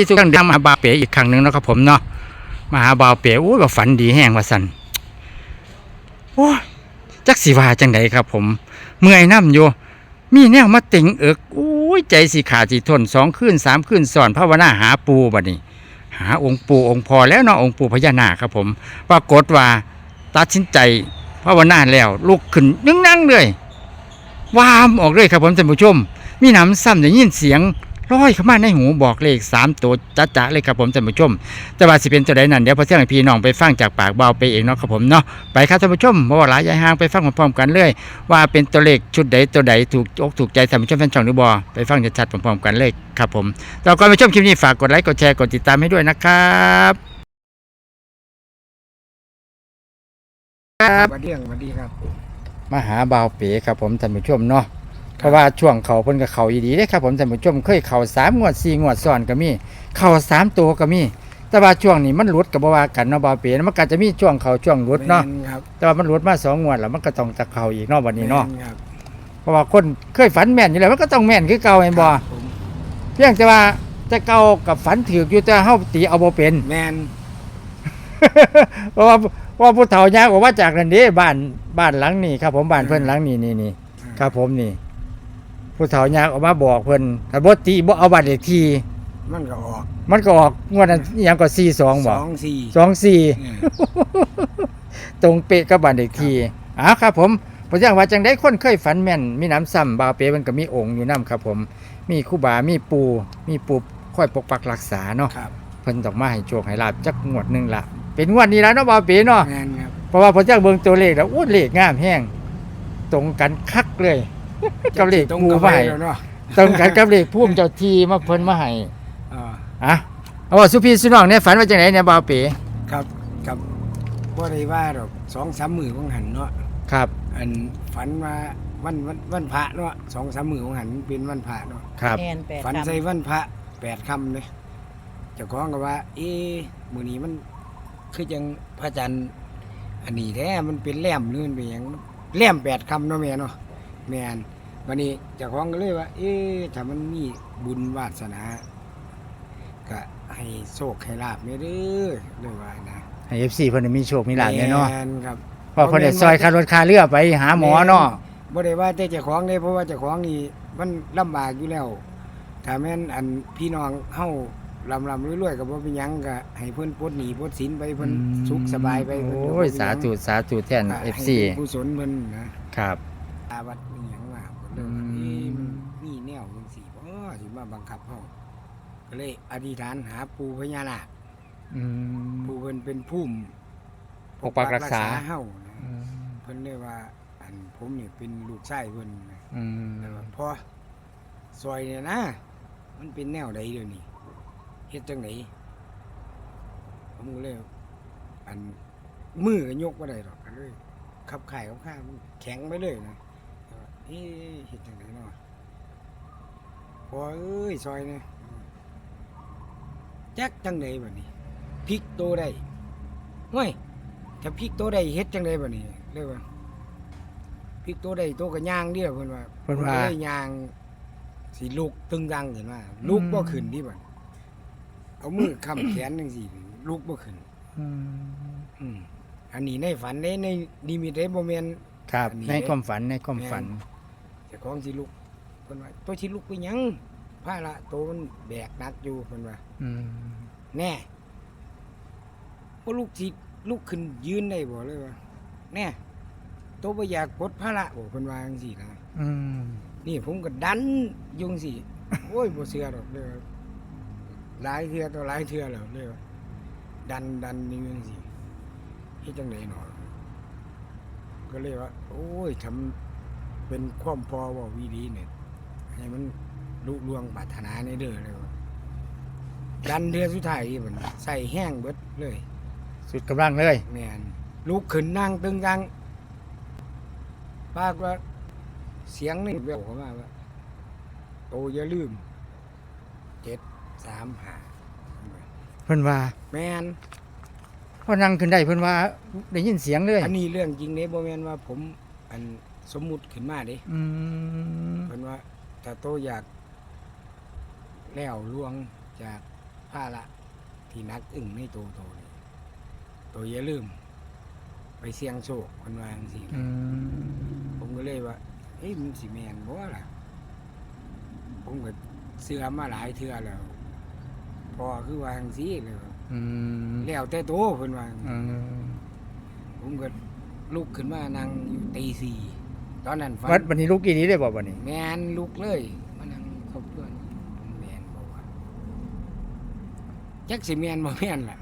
ที่ทุกท่านได้มาหาบาเป๋อีกครั้งหนึ่งนะครับผมเนาะมาหาบาเป๋โอ้ยว่าฝันดีแห้งว่าสันโอ้ยจักสิว่าจังไดครับ ผม เมื่อยน้ำอยู่มีแนวมาติงเอิกโอ้ยใจสิขาดสิทนสองคืนสามคืนสอนภาวนาหาปูบัดนี้ หาองค์ปูองค์พอแล้วเนาะองค์ปูพญานาคครับ ผมปรากฏว่าตัดสินใจภาวนาแล้วลุกขึ้นนึ่งนั่งเลย วามออกเลยครับผมท่านผู้ชม มีหนำซ้ำได้ยินเสียง ร้อยเข้ามาในหูบอกเลขสามตัวจ้าๆเลยครับผมท่านผู้ชม แต่ว่าสิเป็นตัวใดนั่นเดี๋ยวพอเที่ยงพี่น้องไปฟังจากปากเบาไปเองเนาะครับผมเนาะไปครับท่านผู้ชมเพราะว่าหลายยายห่างไปฟังพร้อมๆกันเลย ว่าเป็นตัวเลขชุดใดตัวใดถูกอกถูกใจท่านผู้ชมแฟนช่องหรือบอไปฟังชัดๆพร้อมๆกันเลยครับผมเราก่อนไปชมคลิปนี้ฝากกดไลค์กดแชร์กดติดตามให้ด้วยนะครับครับสวัสดีครับสวัสดีครับ มาหาบ่าวเป๋ครับผมท่านผู้ชมเนาะ เพราะว่าช่วงเขาเพิ่นกับเขาอีดีเด้ครับผมท่านผู้ชมเคยเขาสามงวดสี่งวดซ้อนก็มี เข่าสามตัวก็มี แต่ว่าช่วงนี้มันหลุดกับบ่ว่ากันเนาะบ่าวเป๋มันก็จะมีช่วงเขาช่วงหลุดเนาะแม่ครับแต่ว่ามันหลุดมาสองงวดแล้วมันก็ต้องตะเขาอีกเนาะวันนี้เนาะแม่ครับเพราะว่าคนเคยฝันแม่นอยู่แล้วมันก็ต้องแม่นคือเก่าแม่นบ่ครับผมเพียงแต่ว่าจะเก่ากับฝันถือกอยู่แต่เฮาตีเอาบ่เป็น แมนเพราะว่าเพราะว่าผู้เฒ่ายากออกมาจากนั่นเด้บ้านบ้านหลังนี้ครับผมบ้านเพิ่นหลังนี้นี่นี่ครับผมนี่ ผู้เฒ่ายากออกมาบอกเพิ่นถ้าบ่ตีบ่เอาบัตรเลขที่ มันก็ออกมันก็ออกงวดนั้นอิหยังก็42สบ่ องสี่24เออตรงเป๊ะกับบัตรเลขที่อ่าครับผมเพราะจังว่าจังได้คนเคยฝันแม่น มีน้ำซ้ำบาวเป๊ะมันก็มีองค์อยู่นํครับผม มีครูบา มีปู่มีปู่คอยปกปักรักษาเนาะครับเพิ่นต้องมาให้โชคให้ลาบจักงวดหนึงละเป็นงวดนี้แล้วเนาะบาวเป๊ะเนาะแมนครับเพราะว่าพอจากเบิ่งตัวเลขแล้วอู้เลขงามแห้งตรงกันคักเลย กับเลขตรงกูกับไปไปแล้วเนาะตรงกันกับเลขพุ่มเจ้าทีมาเพิ่นมาให้อ่าอะเอาว่าสุพี่สุน้องเนี่ยฝันว่าจังไดเนี่ยบ่าวเป๋ครับครับบ่ได้ว่าดอกสองสามมือของหันเนาะครับ อันฝันว่าวันวันวันพระเนาะสองสามมือของหันเป็นวันพระเนาะครับ แมนแปดฝันคำใส่วันพระแปดคำเลยเจ้าของก็ว่า เอ๊ะมื้อนี้มันคือจังพระจันทร์อันนี้แท้มันเป็นแหลมหรือมันเป็นหยังแหลมแปดคำเนาะแม่เนาะ แม่นวันนี้เจ้าของก็เลยว่า เอ๊ะถ้ามันมีบุญวาสนาก็ให้โชคให้ลาบไม่เด้อเลยว่านะให้ FC เพิ่นได้มีโชคมีลาภเนี่ยเนาะแม่ครับ เพราะเพิ่นได้ซอยค่ารถค่าเรือไปหาหมอเนาะบ่ได้ว่าแต่เจ้าของเด้เพราะว่าเจ้าของนี่มันลำบากอยู่แล้วถ้าแม่นอันพี่น้องเฮาลำลำรวยๆก็บ่เป็นหยังก็ให้เพิ่นปลดหนี้ปลดสินไปเพิ่นสุขสบายไปเพิ่นก็โอ้ยบ่เป็นหสายังธุสาธุแทนก็ให้ FC เป็นกุศลเพิ่นนะครับ อาวัดอีหยังว่าเพิ่นเลยว่าอืม เอ๊ะมันมีแนวจังซี่บ่สิมาบังคับเฮาก็เลยอธิษฐานหาปู่พญานาคอืม ปู่เพิ่นเป็นภูมิปกปักรักษา เฮานะอืมเพิ่นเลยว่า อันผมนี่เป็นลูกชายเพิ่นนะอืมแล้วว่าพอซอยเนี่ยนะ มันเป็นแนวใดเดี๋ยวนี้เฮ็ดจังไหนผมก็เลย อันมือก็ยกบ่ได้หรอกก็เลยขับข่ายขับข้ามันแข็งไปเลยนะแล้วว่า เอ๊ะเฮ็ดจังไหนเนาะพอเอ้ยซอยเนี่ยจักจังไดบัดนี้พลิกโตได้ห้วยถ้าพลิกโตได้เฮ็ดจังไดบัดนี้เรียกว่าพลิกโตได้โตก็ย่างเดียวเพิ่นว่าเพิ่นว่าก็เลยยางสีลูกตึงดังเห็นว่าลูกบ่ขึ้นที่บ่นเอามือค้ำแขนจังซี่ลูกบ่ขึ้นอืมอืมอันนี้ในฝันเด้ในนิมิตเด้บ่แม่นครับอันนี้ในความฝันในความฝันเจ้า ของสิลูกเพิ่นว่าตัวสิลูกไปหยังภาระโตวมันแบกหนักอยู่เพิ่นว่า อืมแน่บ่ลูกสิลูกขึ้นยืนได้บ่เลยว่าแน่โตวบ่อยากปลดภาระบ่เพิ่นว่าจังซี่นะ อืมนี่ผมก็ดันอยุงสิ โอ้ยบ่เสือดอกเลยหลายเทือต่อหลายเทือแล้วเลยดันดันอยุงสิเฮ็ดจังไดหนอก็เลยว่า โอ้ยทำ เป็นความพอเว่าวีดีเนี่ยให้มันลุล่วงปรารถนาในเด้อเลยว่าดันเทือสุดท้ายนี่มันใส่แห้งเบิดเลยสุดกำลังเลย แม่นลุกขึ้นนั่งตึงตังปากว่าเสียงนี่แววเข้ามาว่าโตอย่าลืมเจ็ดสามห้าเพิ่นว่าแมน พอนั่งขึ้นได้เพิ่นว่าได้ยินเสียงเลย อันนี้เรื่องจริงเด้บ่แม่นว่าผมอัน สมมุติขึ้นมาเด้อืมเพิ่นว่าถ้าโตอยากแล้วลวงจากภาระที่หนักอึ้งในตัวโตนี่ตัวอย่าลืม ไปเสี่ยงโชคคนวาจังสิอืมผมก็เลยว่าเฮ้ยมันสิแมนบ่ล่ะ ผมก็เสื้อมาหลายเทื่อแล้ว พอคือวาจังสิเลยว่าอืมแล้วแต่โตเพิ่นว่า อืมผมก็ลุกขึ้นมานั่งอยู่ตีสี่ ตอนนั้นฝัวัดวันนี้ลูกอีนี้ได้บ่วันนี้แมนลุกเลยมานั่งคบเพื่อนผมแมนบอกว่าจักสิแมนบ่แมนล่ะ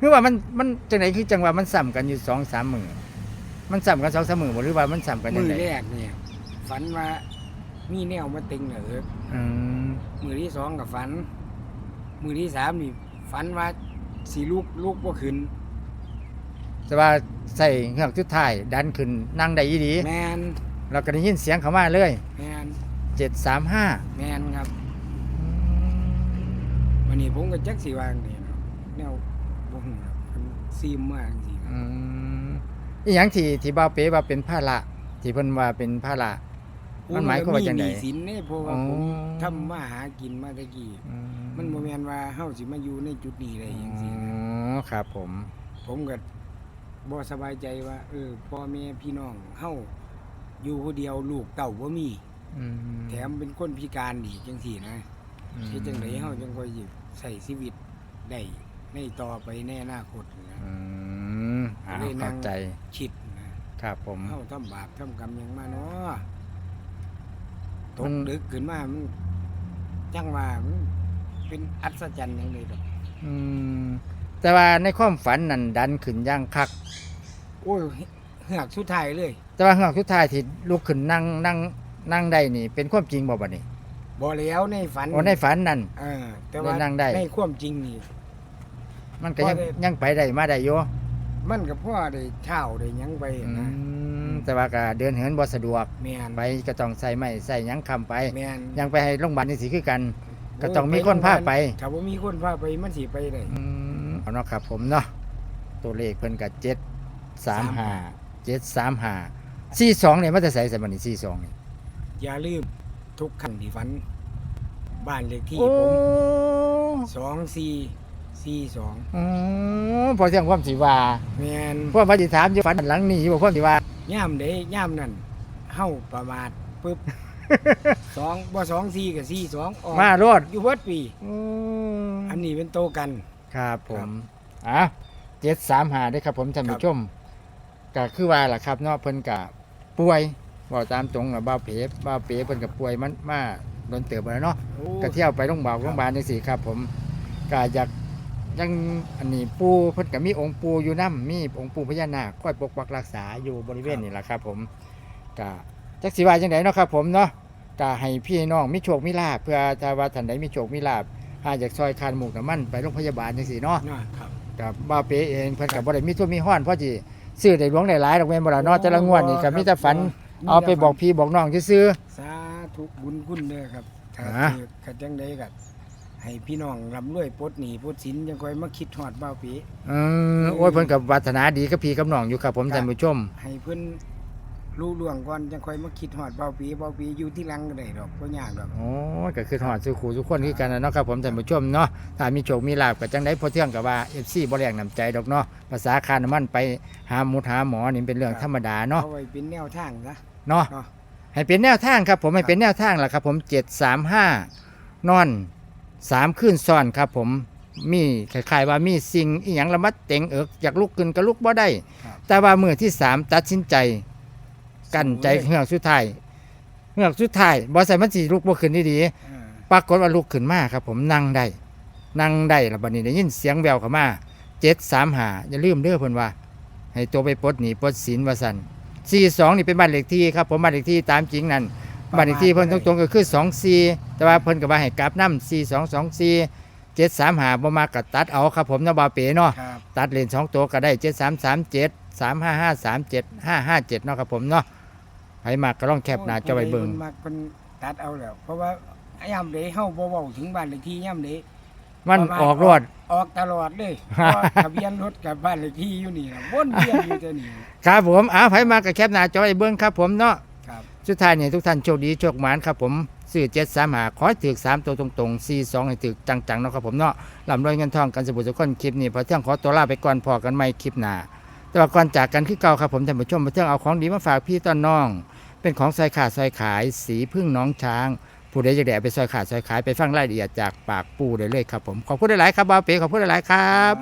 คือว่ามันมันจังไหนคือจังว่ามันซ้ำกันอยู่สองสามมือมันซ้ำกันสองสามมือบ่หรือว่ามันซ้ำกันจัมืงอไดแรกเนี่ยฝันว่ามีแนวมาติงเหรออืมมือที่สองกับฝัน มือที่สามนี่ฝันว่าสีลูกลูกบ่ขึ้น แต่ว่าใส่เงือกสุดท้ายดันขึ้นนั่งได้อีดีแมนเราก็ได้ยินเสียงเขามาเลยแมนเจ็ดสามห้าแมนครับวันนี้ผมก็จักสีวางนี่เนาะแนวบ่ฮู้ครับมันซีมมากจริงๆอืมอีหยังที่ที่บ่าวเป๋ว่าเป็นผ้าละที่เพิ่นว่าเป็นผ้าละมันหมายความว่าจังใดหนี้สินเนี่ยเพราะว่าอ๋อผมทำมาหากินมาตะกี้อืมันบ่แม่นว่าเฮาสิมาอยู่ในจุดนี้ได้จังซี่อ๋นะอครับผม ผมก็ บ่สบายใจว่า เออพ่อแม่พี่น้องเฮาอยู่ผู้เดียวลูกเต้าบ่มี อืมแถมเป็นคนพิการอีกจังซี่นะอืมเฮ็ดจังไดเฮาจังค่อยสิใช้ชีวิตได้ในต่อไปในอนาคตนะ อืมอ่าเลยนั่เข้าง ใจคิดนะครับผม เฮาทำบาปทำกรรมหยังมาเนาะตมักน ดึกขึ้นมามันจังว่ามันเป็นอัศจรรย์จังเลยดอก อืมแต่ว่าในความฝันนั่นดันขึ้นอย่างคัก โอ้ยเหือกสุดท้ายเลยแต่ว่าเฮือกสุดท้ายที่ลุกขึ้นนั่งนั่งนั่งได้นี่ เป็นความจริงบ่บัดนี้บ่แล้วในฝันโอ้ในฝันนั่น เออแต่ว่าได้นั่งได้ ในความจริงนี่ มันก็ยังพอได้ ยังไปได้มาได้อยู่มันกับพ่อได้เช่าได้หยังไปอืนะมแต่ว่าก็เดินเหินบ่สะดวกแมนไปก็ต้องใส่ไม้ใส่หยังคำไป แมนยังไปให้โรงพยาบาลนี่สิคือกัน ก็ต้องมีคนพาไป ถ้าบ่มีคนพาไปมันสิไปได้ อืมเอาเนาะครับผมเนาะตัวเลขเพิ่นก็เจ็ด สามห้าเจ็ดสามห้าสี่สองเนี่ยมันจะใส่ใส่บันนี้สี่สองนี่อย่าลืมทุกครั้งที่ฝัน บ้านเลขที่โอ้ผม2442โอ้พอเที่ยงความสีว่าแมนพวกมาจิถามอยู่ฝันหลังนี้บ่ความสีว่าย่ามใดย่ามนั้นเฮาประมาทปึ๊บ สองบ่สองสี่กับสี่สองออกมาโรดอยู่เบิดปี อืมอันนี้เป็นโตกัน ครับผครัมบอะเจ็ดสามหาได้ครับผมท่านครัผู้บชม ก็คือว่าล่ะครับเนาะเพิ่นกะป่วยบอกตามตรงกับบ้าวเป๋บ้าวเป๋เพิ่นกับป่วยมันมาโดนเติบมาแล้วเนาะโอ้ก็เที่ยวไปโรงพยาบาลโรงพยาบาลจังซี่ครับ ผมก็อยากยังอันนี้ปู่เพิ่นก็มีองค์ปู่อยู่นํมีองค์ปู่พญานาคคอยปกปักรักษาอยู่บริเวณนี่ล่ะครับ ผมก็จักสิว่าจังไดเนาะครับ ผมเนาะก็ให้พี่น้องมีโชคมีลาภเพื่อถ้าว่าท่านใดมีโชคมีลาภหาจากซอยคานหมูกน้ำมันไปโรงพยาบาลจังซี่เนาะน่ะครับกับบ้าวเป๋เองเพิ่นก็บ่ได้มีทุนมีห้อนเพราะสิ ซื้อได้หลวงได้หลายดอกแม่นบ่ล่ะเนาะแต่ละงวดนี่ก็มีแต่ฝันเอาไปบอกพี่บอกน้องซื่อ สาธุบุญคุณเด้อครับถ้าอ่าถือขัดจังใดก็ให้พี่น้องร่ำรวยปลดหนี้ปลดสินจังค่อยมาคิดฮอดบ่าวปี ๆอืมโอ้ยเพิ่นก็วาสนาดีกับพี่กับน้องอยู่ครับผมท่านผู้ชม ให้เพิ่น รู้ล่วงก่อนจังค่อยมาคิดฮอดบ่าวปีบ่าวปีอยู่ที่หลังก็ได้ดอกบ่ยากดอก โอ้ยก็คือหอดสู่ขู่ทุกคนคือกันนะเนาะครับผมท่านผู้ชมเนาะถ้ามีโชคมีลาบก็จังได้พอเที่ยงกับว่า FC บ่แรงน้ำใจดอกเนาะภาษาคาน้ำมันไปหาหมุดหาหมอนี่เป็นเรื่องธรรมดาเนาะเอาไว้เป็นแนวทางซะเนาะเนาะ ให้เป็นแนวทางครับผมให้เป็นแนวทางล่ะครับผม735นอนสามคืนซ้อนครับผมมีคล้ายๆว่ามีสิ่งอีหยังระมัดเต็งเอิกอยากลุกขึ้นก็ลุกบ่ได้ ครับ แต่ว่ามือที่สามตัดสินใจ กั้นใจเฮือกสุดท้ายเฮือกสุดท้ายบ่ใส่มันสิลุกบ่ขึ้นดีๆเออปรากฏว่าลุกขึ้นมาครับ ผมนั่งได้นั่งได้แล้วบัดนี้ได้ยินเสียงแววเข้ามาเจ็ดสามหาอย่าลืมเด้อเพิ่นว่า ให้ตัวไปปลดหนีปลดศีลว่าซั่นสี่สองนี่เป็นบ้านเลขที่ครับ ผมบ้านเลขที่ตามจริงนั่นบ้านเลขที่เพิ่นตรงๆก็คือสองสี่แต่ว่าเพิ่นก็ว่าให้กลับน้ำสี่สองสองสี่เจ็ดสามหาบ่มากัตัดเอาครับ ผมนะบาวเป๋เนาะ ครับ ตัดเลนสองตัวก็ได้เจ็ดสามสามเจ็ดสามห้าห้าสามเจ็ดห้าห้าเจ็ดเนาะครับผมเนาะ ใครมากก็ลองแคปหน้าจอไว้เบิ่งพิ่นมักเพิ่นตัดเอาแล้ว เพราะว่าย่ำเดเฮาบ่เว้าถึงบ้านเลขที่ย่ำเดมันออกรอดออกตลอดเลยเพราะว่าทะเบียนรถกับบ้านเลขที่อยู่นี่นะวนเวียนอยู่แต่นี่ครับผมอ้าวไผมากกับแคปหน้าจอไอ้เบิ้งครับ ผมเนาะครับสุดท้ายนี่ทุกท่านโชคดีโชคหมานครับผมซื้อเจ็ดสามหาขอให้ถือสามตัวตรงๆสี่สองให้ถือจังๆเนาะครับผมเนาะลำรวยเงินทองกันสบุทุกคนคลิปนี้พอเที่ยงขอตัวลาไปก่อนพอกันใหม่คลิปหน้าแต่ว่าก่อนจากกันคือเก่าครับผมท่านผู้ชมพอเที่ยงเอาของดีมาฝากพี่ต้นน้อง เป็นของซอยขาดซอยขายสีพึ่งน้องช้าง ผู้ใดจะได้เอาไปซอยขาดซอยขายไปฟังรายละเอียดจากปากปูได้เลยครับผมขอบคุณหลายๆครับบาวเป๋ขอบคุณหลายๆครับ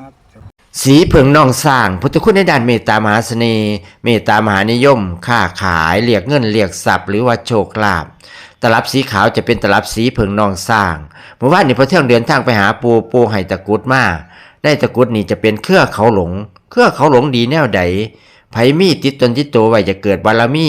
สีเผิงนองสร้าง พุทธคุณในด้านเมตตามหาเสน่ห์เมตตามหานิยม ค้าขายเรียกเงินเรียกทรัพย์หรือว่าโชคลาภตลับสีขาวจะเป็นตลับสีเผิงนองสร้างเมื่อวานนี้พอเที่ยงเดินทางไปหาปูปูไห้ตะกรุดมาได้ตะกรุดนี่จะเป็นเครือเขาหลง เครือเขาหลงดีแนวใดไผมีติดตนติดตัวไว้จะเกิดบารมี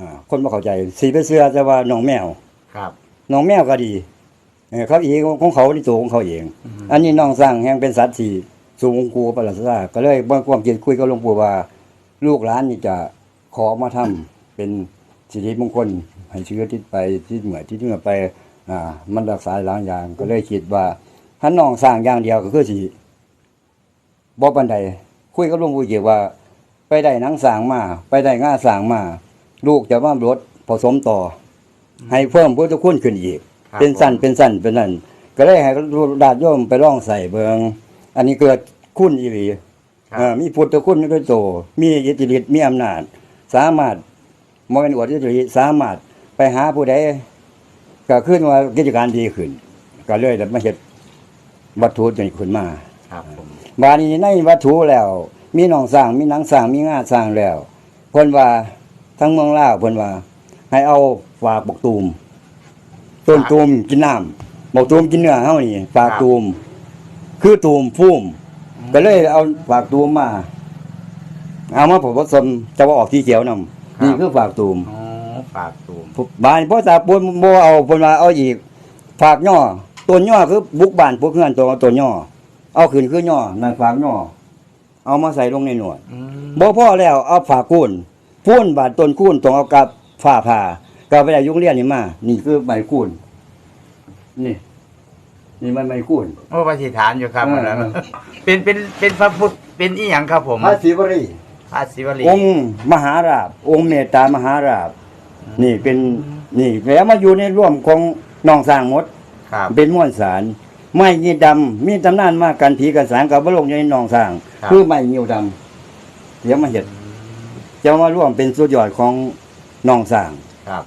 อ่าคนบ่เข้าใจสีไปเสื้อแต่ว่าหนองแมวครับหนองแมวก็ดีเออเขาเองของเขาที่ตัวของเขาเองอันนี้หนองสร้างแห่งเป็นสัตว์ที่สูงกูประหลาดซาก็เลยบ่ความคิดคุยกับหลวงปู่ว่า ลูกหลานนี่จะขอมาทำเป็นสิริมงคลให้เชื้อทิศไปที่เหมือที่เหนือไป อ่า มันรักษาหลายอย่างก็เลยคิดว่าถ้าน้องสร้างอย่างเดียวก็คือสิบ่ปานใดคุยกับหลวงปู่เกี่ยวว่า ไปได้หนังสร้างมา ไปได้ง่าสร้างมา ลูกจะมารถผสมต่ออให้เพิ่มพุทธคุณขึ้นอีก ครับเป็นสั้นเป็นสั้นเป็นนั่นก็เลยให้ดาดโยมไปลองใส่เบิงอันนี้เกิดคุณอีหลีครับ เอ่อมีพุทธคุณด้วยโต มีอิทธิฤทธิ์มีอำนาจ สามารถมเป็นอวดอิทธิฤทธิ์สามารถไปหาผู้ใดก็ขึ้นว่ากิจการดีขึ้น ก็เลยได้มาเฮ็ดวัตถุนี้ขึ้นมา ครับผมบาดนี้ในวัตถุแล้ว มีหนองสร้างมีหนังสร้างมีงาสร้างแล้วเพิ่นว่า ทั้งเมืองลาวเพิ่นว่า ให้เอาฝากบกตูม ต้นตูมกินน้ำบกตูมกินเนื้อเฮานี่ฝากตูม คือตูมพุ่มก็เลยเอาฝากตูมมา เอามาผสมจะว่าออกที่เขียวนำนี่คือฝากตูมอ๋อฝากตูมบ้านพ่อตาปูนบ่เอาเพิ่นว่าเอาอีกฝากย่อต้นย่อคือบุกบ้านพวกเฮือนตัวต้นย่อเอาขึ้นคือย่อนั่นฝากย่อเอามาใส่ลงในหนวดอืมบ่พอแล้วเอาฝากกุ้น พูนบาดต้นกุ้นต้องเอากับฝ้าผ่าก็ไปได้ยุงเรียนนี่มา นี่คือใบกุ้นนี่ นี่มันใบกุ้นโอ้ปฏิฐานอยู่ครับเอออันนั้นเป็นเป็นเป็นพระพุทธเป็นอีหยังครับผมพระศิวรีพระศิวลีองค์มหาราบ องค์เมตตามหาราบ นี่เป็นนี่แล้วมาอยู่ในร่วมของน้องสร้างหมด ครับ เป็นม้วนสารไม้ยีดำมีตำนานมากันผีกันสางกับบลงอยู่ในหนองสร้าง ครับ คือไม้ยิวดำเดี๋ยวมาเห็ด จะมาร่วมเป็นสุดยอดของหนองสร้าง ครับ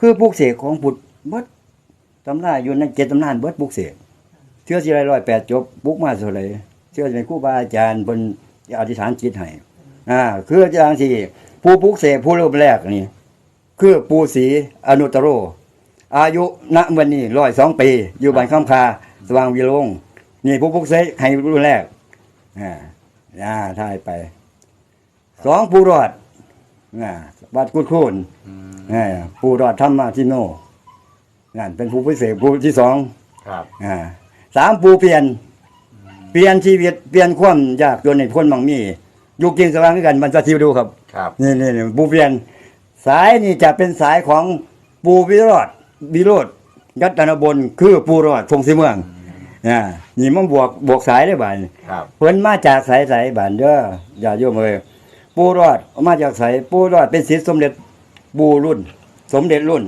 คือปลูกเสกของบุตรเบิดตำนานอยู่ในเจ็ดตำนานเบิดปลูกเสกเชื่อสิไรร้อยแปดจบปลูกมาเท่าไหรเชื่อในครูบาอาจารย์บนอธิษฐานจิตให้อ่าคืออาจารย์ที่ผู้ปลูกเสกผู้เริ่มแรกนี่ คือปูศรีอนุตตโร อายุณวันนี้ร้อยสองปี อยู่บ้านข้ามคาสว่างวิโรงนี่ผู้พุกเสกให้รุ่นแรกอ่าอ่าถ่ายไปสองผู้รอด อ่าวัดกุดคูนอ่าผู้รอดธรรมาทิโนนั่นเป็นผู้พิเศษผู้ที่สองครับอ่าสามผู้เปลี่ยน เปลี่ยนชีวิตเปลี่ยนความยากจนในพ้นมังมีอยู่กินสว่างด้วยกันมันจะทิวดูครับครับนี่นี่นี่ปูเปลี่ยน สายนี่จะเป็นสายของปูวิโรธวิโรธยัตนบนคือปูรอดทงสีเมืองอ่านี่มันบวกบวกสายได้บ่านครับเพิ่นมาจากสายสายบ้านเด้ออย่าโยมเอ้ย ปูรอดออกมาจากสายปูรอดเป็นศิษย์สมเด็จปูรุ่น สมเด็จรุ่น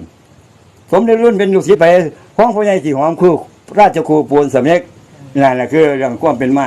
สมเด็จรุ่นเป็นลูกศิษย์ไปของพ่อใหญ่สีหอมคือราชครูปูนสำเด็จนั่นแหละคือเรื่องความเป็นมา